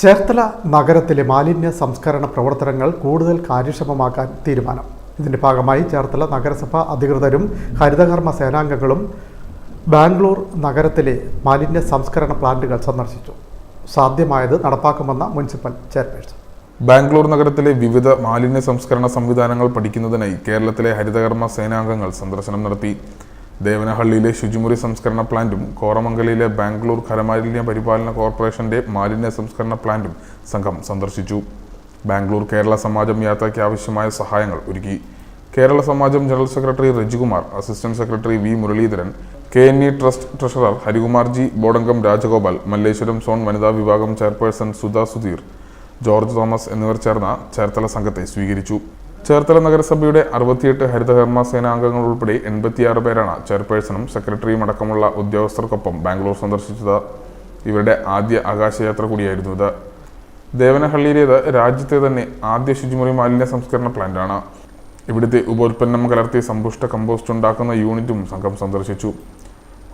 ചേർത്തല നഗരത്തിലെ മാലിന്യ സംസ്കരണ പ്രവർത്തനങ്ങൾ കൂടുതൽ കാര്യക്ഷമമാക്കാൻ തീരുമാനം. ഇതിന്റെ ഭാഗമായി ചേർത്തല നഗരസഭ അധികൃതരും ഹരിതകർമ്മ സേനാംഗങ്ങളും ബാംഗ്ലൂർ നഗരത്തിലെ മാലിന്യ സംസ്കരണ പ്ലാന്റുകൾ സന്ദർശിച്ചു. സാധ്യമായത് നടപ്പാക്കുമെന്ന മുനിസിപ്പൽ ചെയർപേഴ്സൺ. ബാംഗ്ലൂർ നഗരത്തിലെ വിവിധ മാലിന്യ സംസ്കരണ സംവിധാനങ്ങൾ പഠിക്കുന്നതിനായി കേരളത്തിലെ ഹരിതകർമ്മ സേനാംഗങ്ങൾ സന്ദർശനം നടത്തി. ദേവനഹള്ളിയിലെ ശുചിമുറി സംസ്കരണ പ്ലാന്റും കോറമംഗലയിലെ ബാംഗ്ലൂർ ഖരമാലിന്യ പരിപാലന കോർപ്പറേഷന്റെ മാലിന്യ സംസ്കരണ പ്ലാന്റും സംഘം സന്ദർശിച്ചു. ബാംഗ്ലൂർ കേരള സമാജം യാത്രയ്ക്ക് ആവശ്യമായ സഹായങ്ങൾ ഒരുക്കി. Kerala Samajam general secretary Rajikumar assistant secretary V Muraleedharan K N E trust treasurer Harikumar G ബോഡംഗം Rajagopal Malleswaram zone വനിതാ വിഭാഗം chairperson Sudha Sudheer George Thomas എന്നിവർ ചേർന്ന ചേർത്തല സംഘത്തെ സ്വീകരിച്ചു. ചേർത്തല നഗരസഭയുടെ അറുപത്തിയെട്ട് ഹരിതകർമ്മ സേനാംഗങ്ങൾ ഉൾപ്പെടെ എൺപത്തിയാറ് പേരാണ് ചെയർപേഴ്സണും സെക്രട്ടറിയും അടക്കമുള്ള ഉദ്യോഗസ്ഥർക്കൊപ്പം ബാംഗ്ലൂർ സന്ദർശിച്ചത്. ഇവരുടെ ആദ്യ ആകാശയാത്ര കൂടിയായിരുന്നു ഇത്. ദേവനഹള്ളിയിലേത് രാജ്യത്തെ തന്നെ ആദ്യ ശുചിമുറി മാലിന്യ സംസ്കരണ പ്ലാന്റാണ്. ഇവിടുത്തെ ഉപോൽപ്പന്നം കലർത്തി സമ്പുഷ്ട കമ്പോസ്റ്റ് ഉണ്ടാക്കുന്ന യൂണിറ്റും സംഘം സന്ദർശിച്ചു.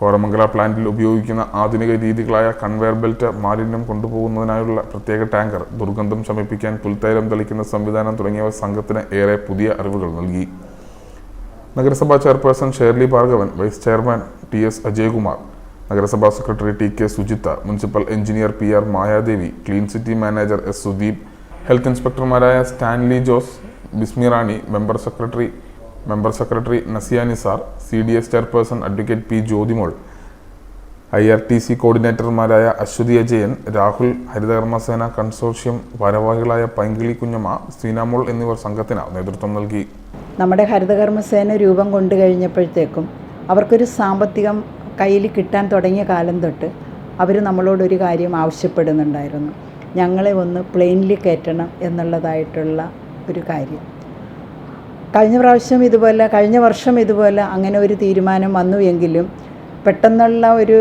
കോരമംഗല പ്ലാന്റിൽ ഉപയോഗിക്കുന്ന ആധുനിക രീതികളായ കൺവെയർ ബെൽറ്റ് മാലിന്യം കൊണ്ടുപോകുന്നതിനായുള്ള പ്രത്യേക ടാങ്കർ ദുർഗന്ധം ശമിപ്പിക്കാൻ പുൽത്തൈലം തെളിക്കുന്ന സംവിധാനം തുടങ്ങിയവ സംഘത്തിന് ഏറെ പുതിയ അറിവുകൾ നൽകി. നഗരസഭാ chairperson Sherly Bhargavan vice chairman T S Ajayakumar നഗരസഭാ secretary T K Sujitha municipal engineer P R Mayadevi clean city manager S Sudeep health ഇൻസ്പെക്ടർമാരായ Stanley Jose Bismirani member secretary member secretary Nasiyani sir C D S chairperson advocate P Jyothimol I R T C കോർഡിനേറ്റർമാരായ Aswathy Ajayan Rahul Haritha Karma Sena consortium ഭാരവാഹികളായ പൈങ്കിളി കുഞ്ഞമ്മ സീനാമോൾ എന്നിവർ സംഘത്തിന് നേതൃത്വം നൽകി. നമ്മുടെ ഹരിതകർമ്മസേന രൂപം കൊണ്ടു കഴിഞ്ഞപ്പോഴത്തേക്കും അവർക്കൊരു സാമ്പത്തികം കയ്യിൽ കിട്ടാൻ തുടങ്ങിയ കാലം തൊട്ട് അവർ നമ്മളോടൊരു കാര്യം ആവശ്യപ്പെടുന്നുണ്ടായിരുന്നു. ഞങ്ങളെ ഒന്ന് പ്ലെയിനിൽ കയറ്റണം എന്നുള്ളതായിട്ടുള്ള ഒരു കാര്യം. കഴിഞ്ഞ പ്രാവശ്യം ഇതുപോലെ കഴിഞ്ഞ വർഷം ഇതുപോലെ അങ്ങനെ ഒരു തീരുമാനം വന്നു എങ്കിലും പെട്ടെന്നുള്ള ഒരു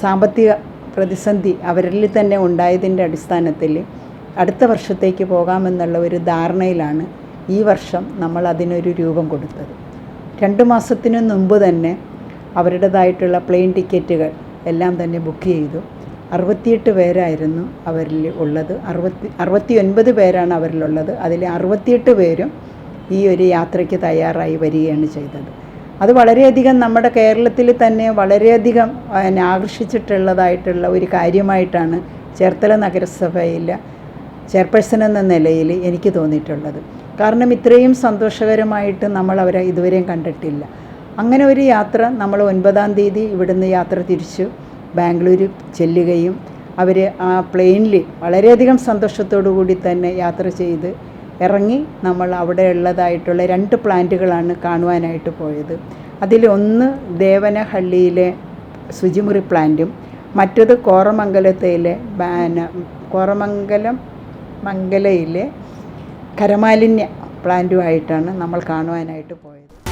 സാമ്പത്തിക പ്രതിസന്ധി അവരിൽ തന്നെ ഉണ്ടായതിന്റെ അടിസ്ഥാനത്തിൽ അടുത്ത വർഷത്തേക്ക് പോകാമെന്നുള്ള ഒരു ധാരണയിലാണ് ഈ വർഷം നമ്മൾ അതിനൊരു രൂപം കൊടുത്തത്. രണ്ട് മാസത്തിനു മുമ്പ് തന്നെ അവരുടേതായിട്ടുള്ള പ്ലെയിൻ ടിക്കറ്റുകൾ എല്ലാം തന്നെ ബുക്ക് ചെയ്തു. അറുപത്തിയെട്ട് പേരായിരുന്നു അവരിൽ ഉള്ളത്. അറുപത്തി അറുപത്തി ഒൻപത് പേരാണ് അവരിലുള്ളത് അതിൽ അറുപത്തിയെട്ട് പേരും ഈ ഒരു യാത്രയ്ക്ക് തയ്യാറായി വരികയാണ് ചെയ്തത്. അത് വളരെയധികം നമ്മുടെ കേരളത്തിൽ തന്നെ വളരെയധികം ആകർഷിച്ചിട്ടുള്ളതായിട്ടുള്ള ഒരു കാര്യമായിട്ടാണ് ചേർത്തല നഗരസഭയിൽ ചെയർപേഴ്സൺ എന്ന നിലയിൽ എനിക്ക് തോന്നിയിട്ടുള്ളത്. കാരണം ഇത്രയും സന്തോഷകരമായിട്ട് നമ്മൾ അവരെ ഇതുവരെയും കണ്ടിട്ടില്ല. അങ്ങനെ ഒരു യാത്ര നമ്മൾ ഒൻപതാം തീയതി ഇവിടുന്ന് യാത്ര തിരിച്ചു ബാംഗ്ലൂർ ചെല്ലുകയും അവർ ആ പ്ലെയിനിൽ വളരെയധികം സന്തോഷത്തോടു കൂടി തന്നെ യാത്ര ചെയ്ത് ഇറങ്ങി നമ്മൾ അവിടെ ഉള്ളതായിട്ടുള്ള രണ്ട് പ്ലാന്റുകളാണ് കാണുവാനായിട്ട് പോയത്. അതിലൊന്ന് ദേവനഹള്ളിയിലെ ശുചിമുറി പ്ലാന്റും മറ്റത് കോറമംഗലത്തിലെ കോറമംഗലം മംഗലയിലെ കരമാലിന്യ പ്ലാന്റുമായിട്ടാണ് നമ്മൾ കാണുവാനായിട്ട് പോയത്.